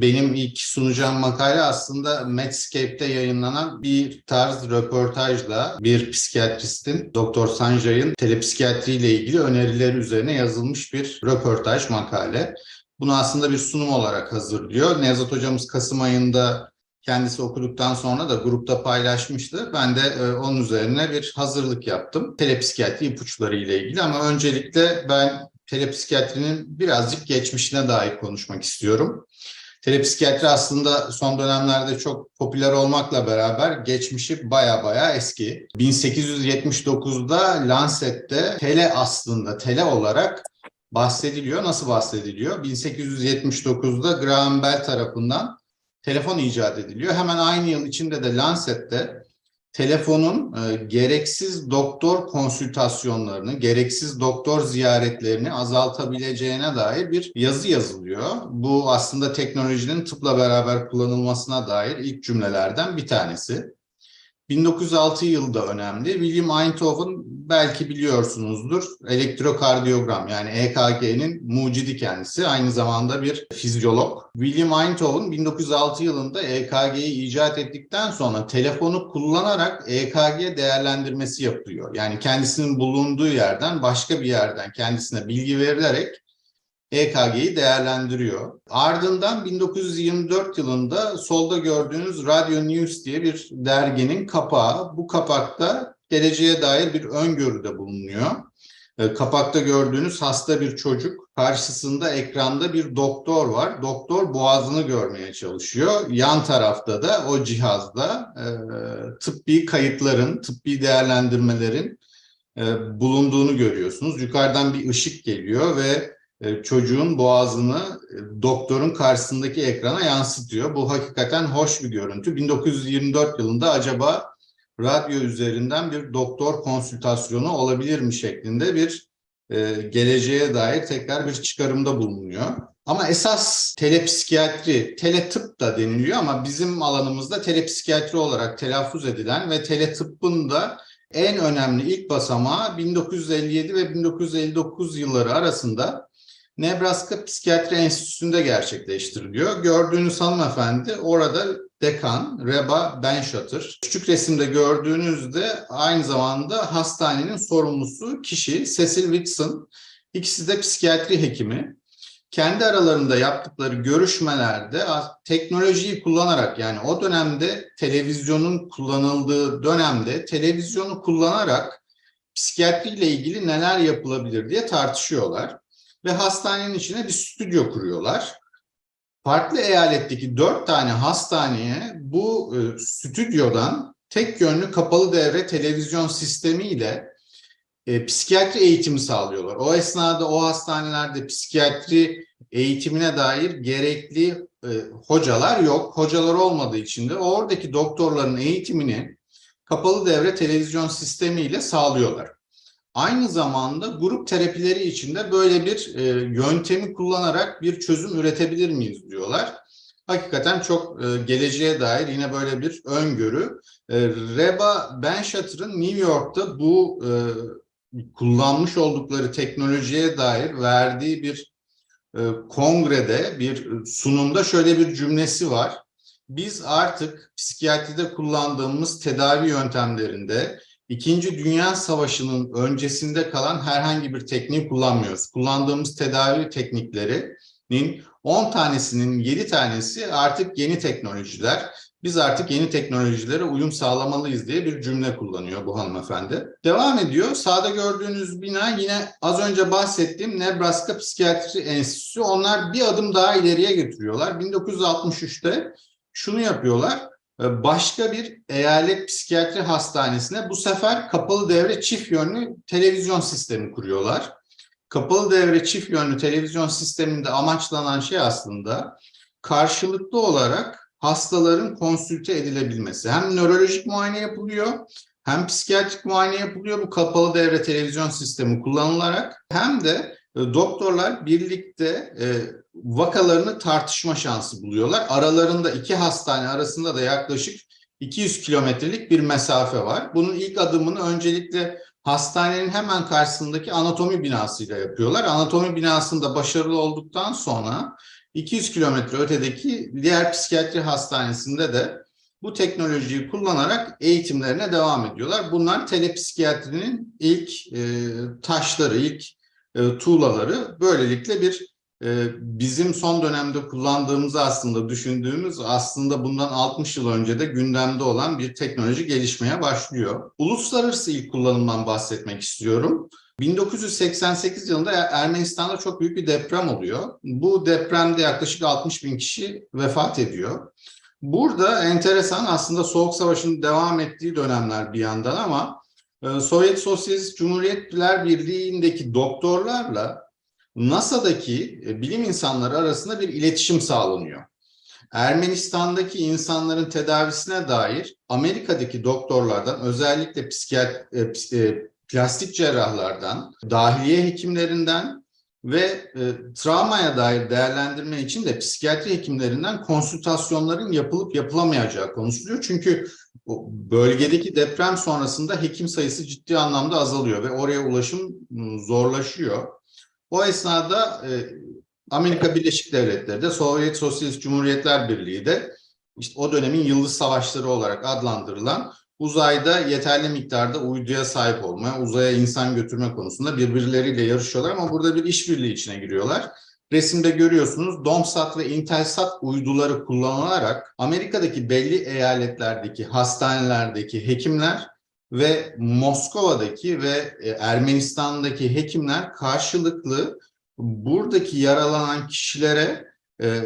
Benim ilk sunacağım makale aslında Medscape'de yayınlanan bir tarz röportajla bir psikiyatristin Doktor Sanjay'ın telepsikiyatri ile ilgili önerileri üzerine yazılmış bir röportaj makale. Bunu aslında bir sunum olarak hazırlıyor. Nevzat hocamız Kasım ayında kendisi okuduktan sonra da grupta paylaşmıştı. Ben de e, onun üzerine bir hazırlık yaptım. Telepsikiyatri ipuçları ile ilgili ama öncelikle ben telepsikiyatrinin birazcık geçmişine dair konuşmak istiyorum. Telepsikiyatri aslında son dönemlerde çok popüler olmakla beraber geçmişi baya baya eski. 1879'da Lancet'te tele aslında tele olarak bahsediliyor. Nasıl bahsediliyor? 1879'da Graham Bell tarafından telefon icat ediliyor. Hemen aynı yıl içinde de Lancet'te telefonun e, gereksiz doktor konsültasyonlarını, gereksiz doktor ziyaretlerini azaltabileceğine dair bir yazı yazılıyor. Bu aslında teknolojinin tıpla beraber kullanılmasına dair ilk cümlelerden bir tanesi. 1906 yılda önemli. William Einthoven belki biliyorsunuzdur elektrokardiyogram yani EKG'nin mucidi kendisi. Aynı zamanda bir fizyolog. William Einthoven 1906 yılında EKG'yi icat ettikten sonra telefonu kullanarak EKG değerlendirmesi yapıyor. Yani kendisinin bulunduğu yerden başka bir yerden kendisine bilgi verilerek EKG'yi değerlendiriyor. Ardından 1924 yılında solda gördüğünüz Radio News diye bir derginin kapağı. Bu kapakta geleceğe dair bir öngörüde bulunuyor. E, Kapakta gördüğünüz hasta bir çocuk, karşısında ekranda bir doktor var. Doktor boğazını görmeye çalışıyor. Yan tarafta da o cihazda e, tıbbi kayıtların, tıbbi değerlendirmelerin e, bulunduğunu görüyorsunuz. Yukarıdan bir ışık geliyor ve çocuğun boğazını e, doktorun karşısındaki ekrana yansıtıyor. Bu hakikaten hoş bir görüntü. 1924 yılında acaba radyo üzerinden bir doktor konsültasyonu olabilir mi şeklinde bir e, geleceğe dair tekrar bir çıkarımda bulunuyor. Ama esas telepsikiyatri, teletıp da deniliyor ama bizim alanımızda telepsikiyatri olarak telaffuz edilen ve teletıbbın da en önemli ilk basamağı 1957 ve 1959 yılları arasında Nebraska Psikiyatri Enstitüsü'nde gerçekleştiriliyor. Gördüğünüz hanımefendi orada dekan Reba Benshatter. Küçük resimde gördüğünüzde aynı zamanda hastanenin sorumlusu kişi Cecil Whitson. İkisi de psikiyatri hekimi. Kendi aralarında yaptıkları görüşmelerde teknolojiyi kullanarak yani o dönemde televizyonun kullanıldığı dönemde televizyonu kullanarak psikiyatri ile ilgili neler yapılabilir diye tartışıyorlar ve hastanenin içine bir stüdyo kuruyorlar. Farklı eyaletteki dört tane hastaneye bu e, stüdyodan tek yönlü kapalı devre televizyon sistemiyle e, psikiyatri eğitimi sağlıyorlar. O esnada o hastanelerde psikiyatri eğitimine dair gerekli e, hocalar yok. Hocalar olmadığı için de oradaki doktorların eğitimini kapalı devre televizyon sistemiyle sağlıyorlar. Aynı zamanda grup terapileri içinde böyle bir e, yöntemi kullanarak bir çözüm üretebilir miyiz diyorlar. Hakikaten çok e, geleceğe dair yine böyle bir öngörü. E, Reba Benshatter'ın New York'ta bu e, kullanmış oldukları teknolojiye dair verdiği bir e, kongrede, bir sunumda şöyle bir cümlesi var. Biz artık psikiyatride kullandığımız tedavi yöntemlerinde İkinci Dünya Savaşı'nın öncesinde kalan herhangi bir tekniği kullanmıyoruz. Kullandığımız tedavi tekniklerinin 10 tanesinin 7 tanesi artık yeni teknolojiler. Biz artık yeni teknolojilere uyum sağlamalıyız diye bir cümle kullanıyor bu hanımefendi. Devam ediyor. Sağda gördüğünüz bina yine az önce bahsettiğim Nebraska Psikiyatri Enstitüsü. Onlar bir adım daha ileriye götürüyorlar. 1963'te şunu yapıyorlar başka bir eyalet psikiyatri hastanesine bu sefer kapalı devre çift yönlü televizyon sistemi kuruyorlar. Kapalı devre çift yönlü televizyon sisteminde amaçlanan şey aslında karşılıklı olarak hastaların konsülte edilebilmesi. Hem nörolojik muayene yapılıyor hem psikiyatrik muayene yapılıyor bu kapalı devre televizyon sistemi kullanılarak hem de doktorlar birlikte e, vakalarını tartışma şansı buluyorlar. Aralarında iki hastane arasında da yaklaşık 200 kilometrelik bir mesafe var. Bunun ilk adımını öncelikle hastanenin hemen karşısındaki anatomi binasıyla yapıyorlar. Anatomi binasında başarılı olduktan sonra 200 kilometre ötedeki diğer psikiyatri hastanesinde de bu teknolojiyi kullanarak eğitimlerine devam ediyorlar. Bunlar telepsikiyatrinin ilk e, taşları, ilk e, tuğlaları. Böylelikle bir e, bizim son dönemde kullandığımızı aslında düşündüğümüz aslında bundan 60 yıl önce de gündemde olan bir teknoloji gelişmeye başlıyor. Uluslararası ilk kullanımdan bahsetmek istiyorum. 1988 yılında Ermenistan'da çok büyük bir deprem oluyor. Bu depremde yaklaşık 60 bin kişi vefat ediyor. Burada enteresan aslında Soğuk Savaş'ın devam ettiği dönemler bir yandan ama Sovyet Sosyalist Cumhuriyetler Birliği'ndeki doktorlarla NASA'daki e, bilim insanları arasında bir iletişim sağlanıyor. Ermenistan'daki insanların tedavisine dair Amerika'daki doktorlardan özellikle psikiyat, e, plastik cerrahlardan, dahiliye hekimlerinden ve e, travmaya dair değerlendirme için de psikiyatri hekimlerinden konsültasyonların yapılıp yapılamayacağı konuşuluyor. Çünkü bölgedeki deprem sonrasında hekim sayısı ciddi anlamda azalıyor ve oraya ulaşım zorlaşıyor. O esnada e, Amerika Birleşik Devletleri de Sovyet Sosyalist Cumhuriyetler Birliği de işte o dönemin yıldız savaşları olarak adlandırılan uzayda yeterli miktarda uyduya sahip olma, uzaya insan götürme konusunda birbirleriyle yarışıyorlar ama burada bir işbirliği içine giriyorlar. Resimde görüyorsunuz Domsat ve Intelsat uyduları kullanılarak Amerika'daki belli eyaletlerdeki hastanelerdeki hekimler ve Moskova'daki ve e, Ermenistan'daki hekimler karşılıklı buradaki yaralanan kişilere e,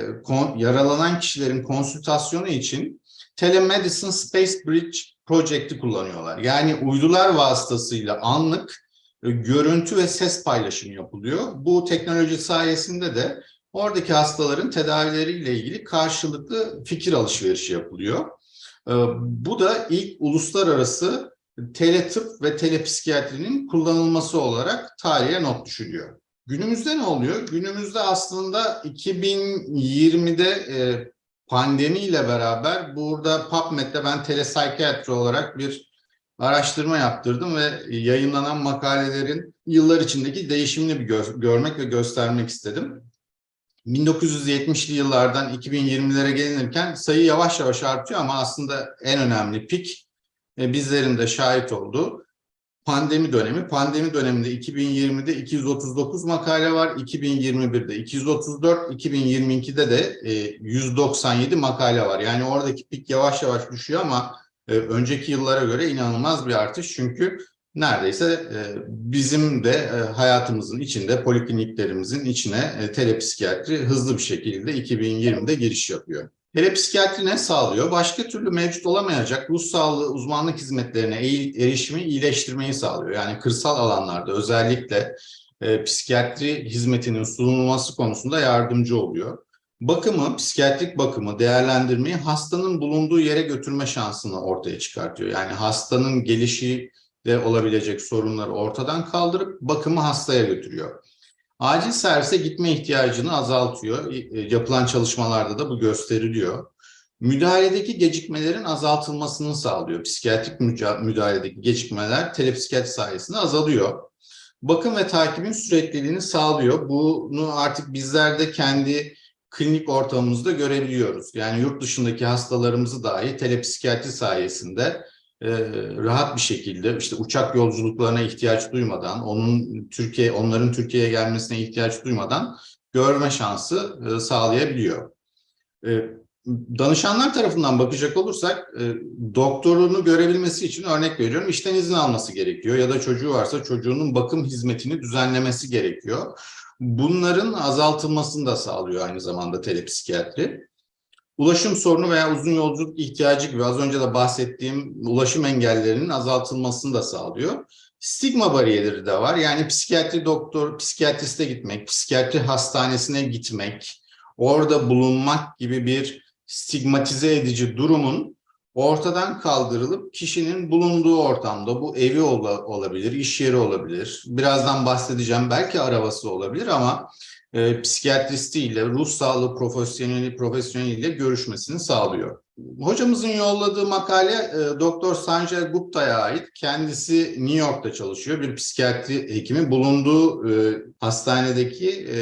yaralanan kişilerin konsültasyonu için Telemedicine Space Bridge Project'i kullanıyorlar. Yani uydular vasıtasıyla anlık e, görüntü ve ses paylaşımı yapılıyor. Bu teknoloji sayesinde de oradaki hastaların tedavileriyle ilgili karşılıklı fikir alışverişi yapılıyor. Bu da ilk uluslararası teletıp ve telepsikiyatrinin kullanılması olarak tarihe not düşülüyor. Günümüzde ne oluyor? Günümüzde aslında 2020'de e, pandemiyle beraber burada PubMed'de ben telepsikiyatri olarak bir araştırma yaptırdım ve yayınlanan makalelerin yıllar içindeki değişimini bir gö görmek ve göstermek istedim. 1970'li yıllardan 2020'lere gelinirken sayı yavaş yavaş artıyor ama aslında en önemli pik e, bizlerin de şahit olduğu pandemi dönemi. Pandemi döneminde 2020'de 239 makale var, 2021'de 234, 2022'de de 197 makale var. Yani oradaki pik yavaş yavaş düşüyor ama e, önceki yıllara göre inanılmaz bir artış. Çünkü neredeyse e, bizim de hayatımızın içinde, polikliniklerimizin içine telepsikiyatri hızlı bir şekilde 2020'de giriş yapıyor. Telepsikiyatri ne sağlıyor? Başka türlü mevcut olamayacak ruh sağlığı uzmanlık hizmetlerine erişimi iyileştirmeyi sağlıyor. Yani kırsal alanlarda özellikle e, psikiyatri hizmetinin sunulması konusunda yardımcı oluyor. Bakımı, psikiyatrik bakımı, değerlendirmeyi hastanın bulunduğu yere götürme şansını ortaya çıkartıyor. Yani hastanın gelişi de olabilecek sorunları ortadan kaldırıp bakımı hastaya götürüyor. Acil servise gitme ihtiyacını azaltıyor. E, yapılan çalışmalarda da bu gösteriliyor. Müdahaledeki gecikmelerin azaltılmasını sağlıyor. Psikiyatrik müdahaledeki gecikmeler telepsikiyatri sayesinde azalıyor. Bakım ve takibin sürekliliğini sağlıyor. Bunu artık bizler de kendi klinik ortamımızda görebiliyoruz. Yani yurt dışındaki hastalarımızı dahi telepsikiyatri sayesinde e, rahat bir şekilde işte uçak yolculuklarına ihtiyaç duymadan, onun Türkiye onların Türkiye'ye gelmesine ihtiyaç duymadan görme şansı e, sağlayabiliyor. E, danışanlar tarafından bakacak olursak doktorunu görebilmesi için örnek veriyorum işten izin alması gerekiyor ya da çocuğu varsa çocuğunun bakım hizmetini düzenlemesi gerekiyor. Bunların azaltılmasını da sağlıyor aynı zamanda telepsikiyatri ulaşım sorunu veya uzun yolculuk ihtiyacı gibi az önce de bahsettiğim ulaşım engellerinin azaltılmasını da sağlıyor. Stigma bariyeri de var. Yani psikiyatri doktor, psikiyatriste gitmek, psikiyatri hastanesine gitmek, orada bulunmak gibi bir stigmatize edici durumun ortadan kaldırılıp kişinin bulunduğu ortamda bu evi olabilir, iş yeri olabilir. Birazdan bahsedeceğim belki arabası olabilir ama e, psikiyatristiyle, ruh sağlığı profesyoneli profesyoneliyle görüşmesini sağlıyor. Hocamızın yolladığı makale e, Doktor Sanjay Gupta'ya ait. Kendisi New York'ta çalışıyor. Bir psikiyatri hekimi bulunduğu e, hastanedeki e,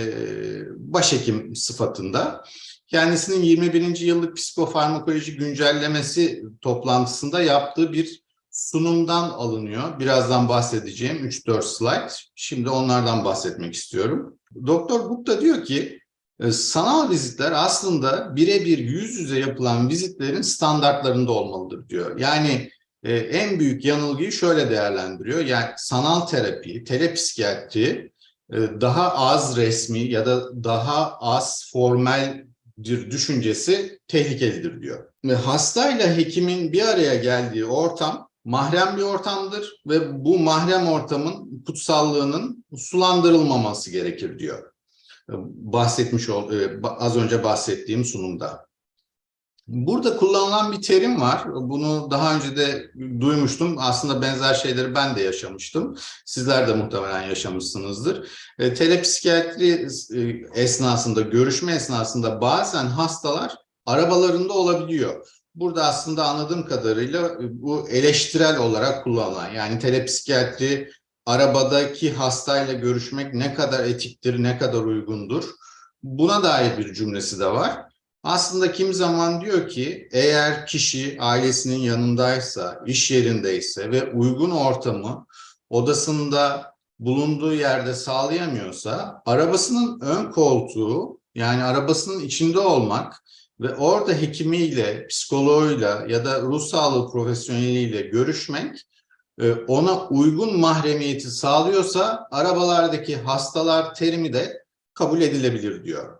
başhekim sıfatında. Kendisinin 21. yıllık psikofarmakoloji güncellemesi toplantısında yaptığı bir sunumdan alınıyor. Birazdan bahsedeceğim 3-4 slide. Şimdi onlardan bahsetmek istiyorum. Doktor Gupta diyor ki e, sanal vizitler aslında birebir yüz yüze yapılan vizitlerin standartlarında olmalıdır diyor. Yani e, en büyük yanılgıyı şöyle değerlendiriyor. Yani sanal terapi, telepsikiyatri e, daha az resmi ya da daha az formal bir düşüncesi tehlikelidir diyor. Ve hastayla hekimin bir araya geldiği ortam mahrem bir ortamdır ve bu mahrem ortamın kutsallığının sulandırılmaması gerekir diyor. Bahsetmiş ol, e, az önce bahsettiğim sunumda. Burada kullanılan bir terim var. Bunu daha önce de duymuştum. Aslında benzer şeyleri ben de yaşamıştım. Sizler de muhtemelen yaşamışsınızdır. E, telepsikiyatri e, esnasında, görüşme esnasında bazen hastalar arabalarında olabiliyor. Burada aslında anladığım kadarıyla bu eleştirel olarak kullanılan yani telepsikiyatri arabadaki hastayla görüşmek ne kadar etiktir, ne kadar uygundur buna dair bir cümlesi de var. Aslında kim zaman diyor ki eğer kişi ailesinin yanındaysa, iş yerindeyse ve uygun ortamı odasında bulunduğu yerde sağlayamıyorsa arabasının ön koltuğu yani arabasının içinde olmak ve orada hekimiyle, psikoloğuyla ya da ruh sağlığı profesyoneliyle görüşmek e, ona uygun mahremiyeti sağlıyorsa arabalardaki hastalar terimi de kabul edilebilir diyor.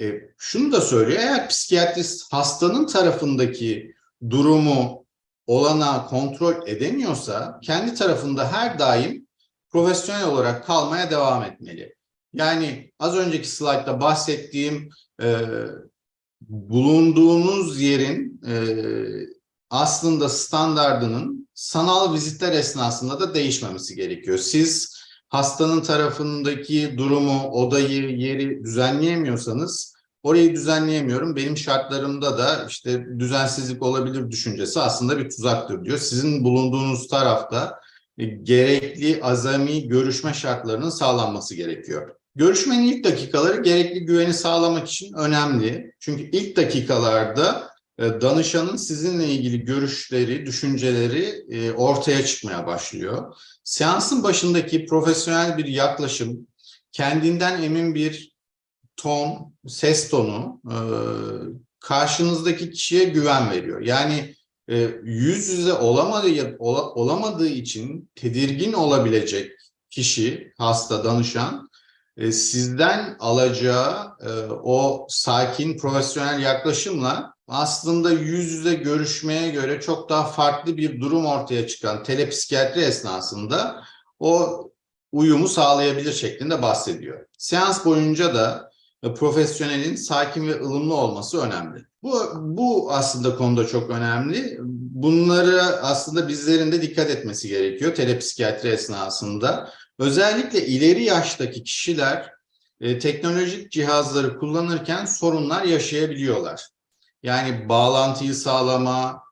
E, şunu da söylüyor, eğer psikiyatrist hastanın tarafındaki durumu olana kontrol edemiyorsa kendi tarafında her daim profesyonel olarak kalmaya devam etmeli. Yani az önceki slaytta bahsettiğim e, bulunduğunuz yerin e, aslında standardının sanal vizitler esnasında da değişmemesi gerekiyor. Siz hastanın tarafındaki durumu, odayı, yeri düzenleyemiyorsanız orayı düzenleyemiyorum. Benim şartlarımda da işte düzensizlik olabilir düşüncesi aslında bir tuzaktır diyor. Sizin bulunduğunuz tarafta e, gerekli azami görüşme şartlarının sağlanması gerekiyor. Görüşmenin ilk dakikaları gerekli güveni sağlamak için önemli. Çünkü ilk dakikalarda e, danışanın sizinle ilgili görüşleri, düşünceleri e, ortaya çıkmaya başlıyor. Seansın başındaki profesyonel bir yaklaşım, kendinden emin bir ton, ses tonu e, karşınızdaki kişiye güven veriyor. Yani yüz yüze olamadığı, olamadığı için tedirgin olabilecek kişi, hasta, danışan e, sizden alacağı e, o sakin, profesyonel yaklaşımla aslında yüz yüze görüşmeye göre çok daha farklı bir durum ortaya çıkan telepsikiyatri esnasında o uyumu sağlayabilir şeklinde bahsediyor. Seans boyunca da e, profesyonelin sakin ve ılımlı olması önemli. Bu, bu aslında konuda çok önemli. Bunları aslında bizlerin de dikkat etmesi gerekiyor telepsikiyatri esnasında. Özellikle ileri yaştaki kişiler e, teknolojik cihazları kullanırken sorunlar yaşayabiliyorlar. Yani bağlantıyı sağlama,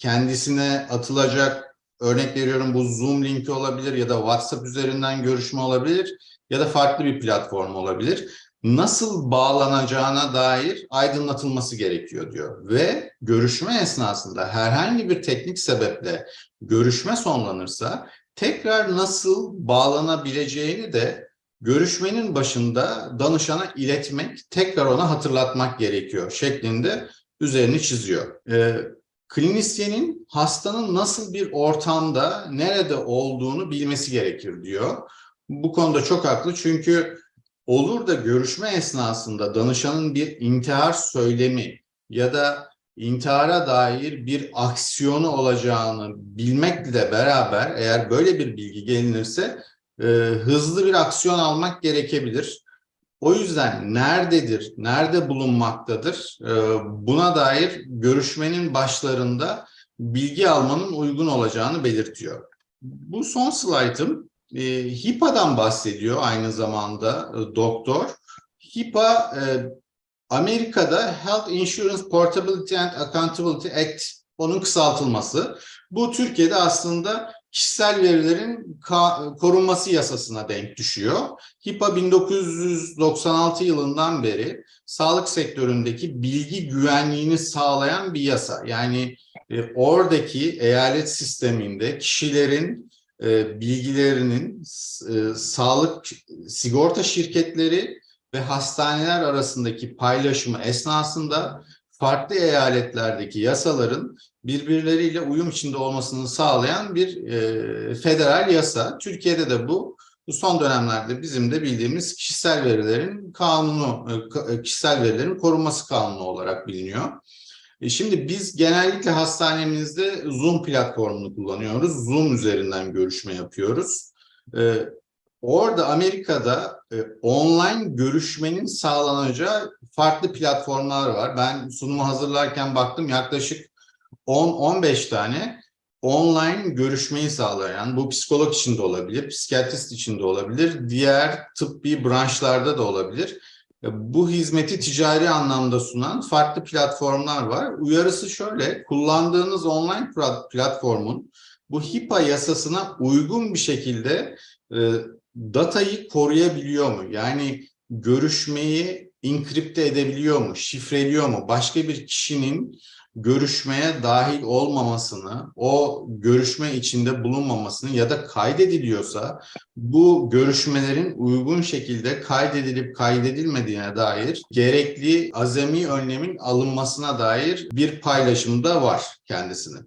kendisine atılacak örnek veriyorum bu Zoom linki olabilir ya da WhatsApp üzerinden görüşme olabilir ya da farklı bir platform olabilir. Nasıl bağlanacağına dair aydınlatılması gerekiyor diyor. Ve görüşme esnasında herhangi bir teknik sebeple görüşme sonlanırsa tekrar nasıl bağlanabileceğini de görüşmenin başında danışana iletmek, tekrar ona hatırlatmak gerekiyor şeklinde üzerini çiziyor. E, klinisyenin hastanın nasıl bir ortamda, nerede olduğunu bilmesi gerekir diyor. Bu konuda çok haklı çünkü olur da görüşme esnasında danışanın bir intihar söylemi ya da intihara dair bir aksiyonu olacağını bilmekle beraber eğer böyle bir bilgi gelinirse e, hızlı bir aksiyon almak gerekebilir. O yüzden nerededir, nerede bulunmaktadır e, buna dair görüşmenin başlarında bilgi almanın uygun olacağını belirtiyor. Bu son slaytım e, HIPA'dan bahsediyor aynı zamanda e, doktor. HIPAA e, Amerika'da Health Insurance Portability and Accountability Act onun kısaltılması. Bu Türkiye'de aslında kişisel verilerin korunması yasasına denk düşüyor. HIPAA 1996 yılından beri sağlık sektöründeki bilgi güvenliğini sağlayan bir yasa. Yani e, oradaki eyalet sisteminde kişilerin e, bilgilerinin e, sağlık sigorta şirketleri ve hastaneler arasındaki paylaşımı esnasında farklı eyaletlerdeki yasaların birbirleriyle uyum içinde olmasını sağlayan bir e, federal yasa. Türkiye'de de bu bu son dönemlerde bizim de bildiğimiz kişisel verilerin kanunu, e, e, kişisel verilerin korunması kanunu olarak biliniyor. E, Şimdi biz genellikle hastanemizde Zoom platformunu kullanıyoruz. Zoom üzerinden görüşme yapıyoruz. Orada Amerika'da e, online görüşmenin sağlanacağı farklı platformlar var. Ben sunumu hazırlarken baktım yaklaşık 10-15 tane online görüşmeyi sağlayan, bu psikolog için de olabilir, psikiyatrist için de olabilir, diğer tıbbi branşlarda da olabilir. E, Bu hizmeti ticari anlamda sunan farklı platformlar var. Uyarısı şöyle, kullandığınız online plat- platformun bu HIPAA yasasına uygun bir şekilde e, datayı koruyabiliyor mu? Yani görüşmeyi inkripte edebiliyor mu? Şifreliyor mu? Başka bir kişinin görüşmeye dahil olmamasını, o görüşme içinde bulunmamasını ya da kaydediliyorsa bu görüşmelerin uygun şekilde kaydedilip kaydedilmediğine dair gerekli azami önlemin alınmasına dair bir paylaşımda var kendisinin.